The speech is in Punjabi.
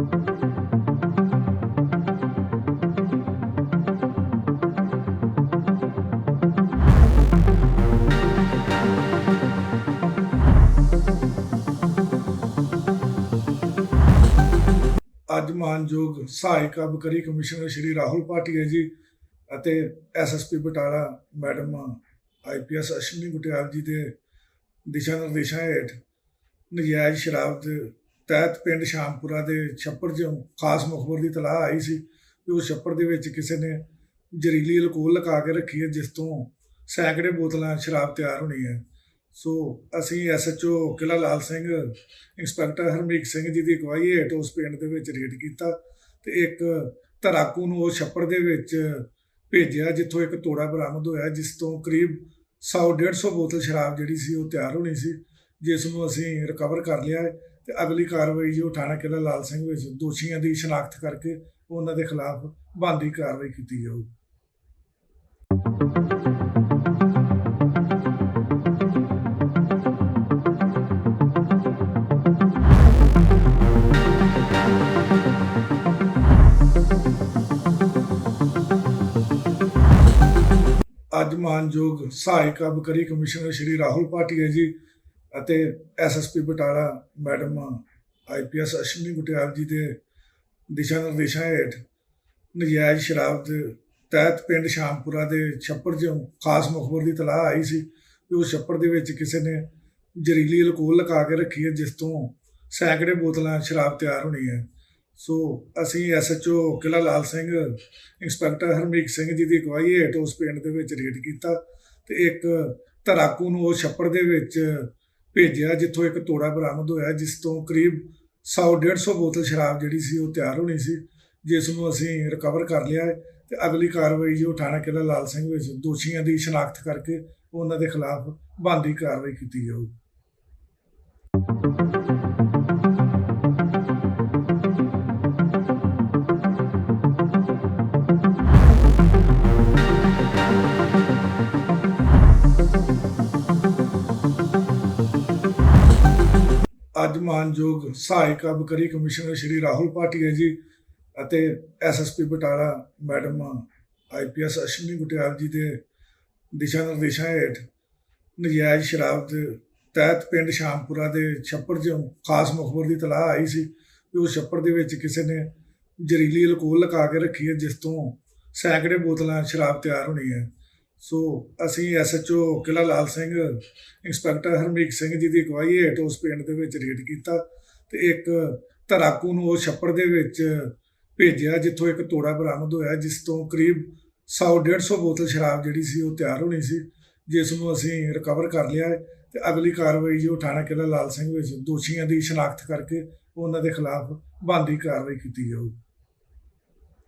ਅੱਜ ਮਾਨਯੋਗ ਸਹਾਇਕ ਅਬਕਰੀ ਕਮਿਸ਼ਨਰ ਸ਼੍ਰੀ ਰਾਹੁਲ ਪਾਟੀਆ ਜੀ ਅਤੇ SSP Batala madam IPS Ashwani Gutiyal ji ਦੇ ਦਿਸ਼ਾ ਨਿਰਦੇਸ਼ਾਂ ਹੇਠ ਨਜਾਇਜ਼ ਸ਼ਰਾਬ ਦੇ ਤਹਿਤ ਪਿੰਡ ਸ਼ਾਮਪੁਰਾ ਦੇ ਛੱਪੜ 'ਚ ਖਾਸ ਮੁਖਬਰ ਦੀ ਤਲਾਹ ਆਈ ਸੀ ਕਿ ਉਹ ਛੱਪੜ ਦੇ ਵਿੱਚ ਕਿਸੇ ਨੇ ਜ਼ਹਿਰੀਲੀ ਅਲਕੋਹਲ ਲਗਾ ਕੇ ਰੱਖੀ ਹੈ, ਜਿਸ ਤੋਂ ਸੈਂਕੜੇ ਬੋਤਲਾਂ ਸ਼ਰਾਬ ਤਿਆਰ ਹੋਣੀ ਹੈ। ਸੋ ਅਸੀਂ ਐਸਐਚਓ ਕਿਲਾ ਲਾਲ ਸਿੰਘ, ਇੰਸਪੈਕਟਰ ਹਰਮੀਤ ਸਿੰਘ ਜੀ ਦੀ ਅਗਵਾਈ ਹੇਠ ਉਸ ਪਿੰਡ ਦੇ ਵਿੱਚ ਰੇਡ ਕੀਤਾ ਤੇ ਇੱਕ ਧਰਾਕੂ ਨੂੰ ਉਹ ਛੱਪੜ ਦੇ ਵਿੱਚ ਭੇਜਿਆ, ਜਿੱਥੋਂ ਇੱਕ ਤੋੜਾ ਬਰਾਮਦ ਹੋਇਆ, ਜਿਸ ਤੋਂ ਕਰੀਬ 100 150 ਬੋਤਲ ਸ਼ਰਾਬ ਜਿਹੜੀ ਸੀ ਉਹ ਤਿਆਰ ਹੋਣੀ ਸੀ, ਜਿਸ ਨੂੰ ਅਸੀਂ ਰਿਕਵਰ ਕਰ ਲਿਆ ਤੇ ਅਗਲੀ ਕਾਰਵਾਈ ਜੋ ਥਾਣਾ ਕਿਲਾ ਲਾਲ ਸਿੰਘ ਵਿੱਚ ਦੋਸ਼ੀਆਂ ਦੀ ਸ਼ਨਾਖਤ ਕਰਕੇ ਉਹਨਾਂ ਦੇ ਖਿਲਾਫ ਬਣਦੀ ਕਾਰਵਾਈ ਕੀਤੀ ਜਾਊਗੀ ਅੱਜ ਮਾਨਯੋਗ ਸਹਾਇਕ ਅਬਕਰੀ ਕਮਿਸ਼ਨਰ ਸ਼੍ਰੀ ਰਾਹੁਲ ਪਾਟੀਆ ਜੀ ਅਤੇ SSP Batala madam IPS Ashwani Gutiyal ji ਦੇ ਦਿਸ਼ਾ ਨਿਰਦੇਸ਼ਾਂ ਹੇਠ ਨਜਾਇਜ਼ ਸ਼ਰਾਬ ਦੇ ਤਹਿਤ ਪਿੰਡ ਸ਼ਾਮਪੁਰਾ ਦੇ ਛੱਪੜ 'ਚ ਖਾਸ ਮੁਖਬਰ ਦੀ ਤਲਾਹ ਆਈ ਸੀ ਕਿ ਉਹ ਛੱਪੜ ਦੇ ਵਿੱਚ ਕਿਸੇ ਨੇ ਜ਼ਹਿਰੀਲੀ ਅਲਕੋਹਲ ਲਗਾ ਕੇ ਰੱਖੀ ਹੈ, ਜਿਸ ਤੋਂ ਸੈਂਕੜੇ ਬੋਤਲਾਂ ਸ਼ਰਾਬ ਤਿਆਰ ਹੋਣੀ ਹੈ। ਸੋ ਅਸੀਂ ਐਸਐਚਓ ਕਿਲਾ ਲਾਲ ਸਿੰਘ, ਇੰਸਪੈਕਟਰ ਹਰਮੀਤ ਸਿੰਘ ਜੀ ਦੀ ਅਗਵਾਈ ਹੇਠ ਉਸ ਪਿੰਡ ਦੇ ਵਿੱਚ ਰੇਡ ਕੀਤਾ ਤੇ ਇੱਕ ਧਰਾਕੂ ਨੂੰ ਉਹ ਛੱਪੜ ਦੇ ਵਿੱਚ ਭੇਜਿਆ ਜਿੱਥੋਂ ਇੱਕ ਤੋੜਾ ਬਰਾਮਦ ਹੋਇਆ, ਜਿਸ ਤੋਂ ਕਰੀਬ 100 150 ਬੋਤਲ ਸ਼ਰਾਬ ਜਿਹੜੀ ਸੀ ਉਹ ਤਿਆਰ ਹੋਣੀ ਸੀ, ਜਿਸ ਨੂੰ ਅਸੀਂ ਰਿਕਵਰ ਕਰ ਲਿਆ ਹੈ ਤੇ ਅਗਲੀ ਕਾਰਵਾਈ ਜੋ ਥਾਣਾ ਕਿਲਾ ਲਾਲ ਸਿੰਘ ਵਿੱਚ ਦੋਸ਼ੀਆਂ ਦੀ ਸ਼ਨਾਖਤ ਕਰਕੇ ਉਹਨਾਂ ਦੇ ਖਿਲਾਫ ਬਣਦੀ ਕਾਰਵਾਈ ਕੀਤੀ ਜਾਊਗੀ ਅੱਜ ਮਾਨਯੋਗ ਸਹਾਇਕ ਅਬਕਰੀ ਕਮਿਸ਼ਨਰ ਸ਼੍ਰੀ ਰਾਹੁਲ ਪਾਟੀਆ ਜੀ ਅਤੇ SSP Batala madam IPS Ashwani Gutiyal ji ਦੇ ਦਿਸ਼ਾ ਨਿਰਦੇਸ਼ਾਂ ਹੇਠ ਨਜਾਇਜ਼ ਸ਼ਰਾਬ ਦੇ ਤਹਿਤ ਪਿੰਡ ਸ਼ਾਮਪੁਰਾ ਦੇ ਛੱਪੜ 'ਚ ਖਾਸ ਮੁਖਬਰ ਦੀ ਤਲਾਹ ਆਈ ਸੀ ਕਿ ਉਹ ਛੱਪੜ ਦੇ ਵਿੱਚ ਕਿਸੇ ਨੇ ਜ਼ਹਿਰੀਲੀ ਅਲਕੋਹਲ ਲਗਾ ਕੇ ਰੱਖੀ ਹੈ, ਜਿਸ ਤੋਂ ਸੈਂਕੜੇ ਬੋਤਲਾਂ ਸ਼ਰਾਬ ਤਿਆਰ ਹੋਣੀ ਹੈ। ਸੋ ਅਸੀਂ ਐਸਐਚਓ ਕਿਲਾ ਲਾਲ ਸਿੰਘ, ਇੰਸਪੈਕਟਰ ਹਰਮੀਕ ਸਿੰਘ ਜੀ ਦੀ ਅਗਵਾਈ ਹੇਠ ਉਸ ਪਿੰਡ ਦੇ ਵਿੱਚ ਰੇਡ ਕੀਤਾ ਤੇ ਇੱਕ ਧਰਾਕੂ ਨੂੰ ਉਹ ਛੱਪੜ ਦੇ ਵਿੱਚ ਭੇਜਿਆ, ਜਿੱਥੋਂ ਇੱਕ ਤੋੜਾ ਬਰਾਮਦ ਹੋਇਆ, ਜਿਸ ਤੋਂ ਕਰੀਬ 100 150 ਬੋਤਲ ਸ਼ਰਾਬ ਜਿਹੜੀ ਸੀ ਉਹ ਤਿਆਰ ਹੋਣੀ ਸੀ, ਜਿਸ ਨੂੰ ਅਸੀਂ ਰਿਕਵਰ ਕਰ ਲਿਆ ਹੈ ਤੇ ਅਗਲੀ ਕਾਰਵਾਈ ਜੋ ਥਾਣਾ ਕਿਲਾ ਲਾਲ ਸਿੰਘ ਵਿੱਚ ਦੋਸ਼ੀਆਂ ਦੀ ਸ਼ਨਾਖਤ ਕਰਕੇ ਉਹਨਾਂ ਦੇ ਖਿਲਾਫ ਬਣਦੀ ਕਾਰਵਾਈ ਕੀਤੀ ਜਾਊਗੀ